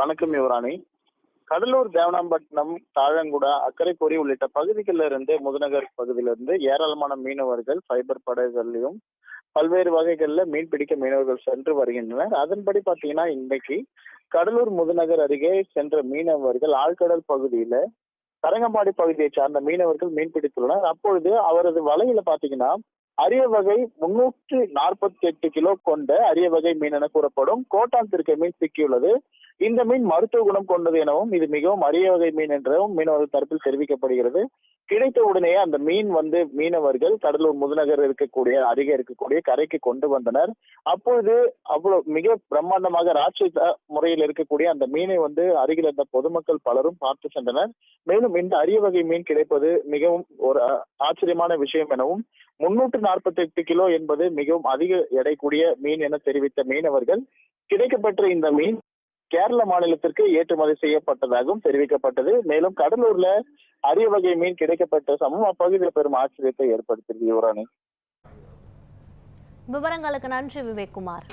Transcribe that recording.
வணக்கம் யுவராணி. கடலூர் தேவனாம்பட்டினம் தாழங்குடா அக்கரைப்பொறி உள்ளிட்ட பகுதிகளில் இருந்து முதுநகர் பகுதியிலிருந்து ஏராளமான மீனவர்கள் ஃபைபர் படகுகள்லையும் பல்வேறு வகைகளில் மீன் பிடிக்க மீனவர்கள் சென்று வருகின்றனர். அதன்படி பாத்தீங்கன்னா இன்னைக்கு கடலூர் முதுநகர் அருகே சென்ற மீனவர்கள் ஆழ்கடல் பகுதியில தரங்கம்பாடி பகுதியை சார்ந்த மீனவர்கள் மீன் பிடித்துள்ளனர். அப்பொழுது அவரது வலையில பாத்தீங்கன்னா அரிய வகை முன்னூற்று நாற்பத்தி எட்டு கிலோ கொண்ட அரிய வகை மீன் என கூறப்படும் கோட்டான் திருக்கை மீன் சிக்கியுள்ளது. இந்த மீன் மருத்துவ குணம் கொண்டது எனவும் இது மிகவும் அரிய வகை மீன் என்றும் மீனவர்கள் தரப்பில் தெரிவிக்கப்படுகிறது. கிடைத்த உடனே அந்த மீன் வந்து மீனவர்கள் கடலூர் முதுநகர் இருக்கக்கூடிய அருகே இருக்கக்கூடிய கரைக்கு கொண்டு வந்தனர். அப்பொழுது அவ்வளவு மிக பிரம்மாண்டமாக ராட்சச முறையில் இருக்கக்கூடிய அந்த மீனை வந்து அருகில் இருந்த பொதுமக்கள் பலரும் பார்த்து சென்றனர். மேலும் இந்த அரிய வகை மீன் கிடைப்பது மிகவும் ஒரு ஆச்சரியமான விஷயம் எனவும் முன்னூற்று நாற்பத்தி எட்டு கிலோ என்பது மிகவும் அதிக எடை கூடிய மீன் என தெரிவித்த மீனவர்கள் கிடைக்கப்பெற்ற இந்த மீன் கேரள மாநிலத்திற்கு ஏற்றுமதி செய்யப்பட்டதாகவும் தெரிவிக்கப்பட்டது. மேலும் கடலூர்ல அரிய வகை மீன் கிடைக்கப்பட்ட சமூக அப்பகுதியில் பெரும் ஆச்சரியத்தை ஏற்படுத்தியது. யுவராணி. விவரங்களுக்கு நன்றி விவேக்குமார்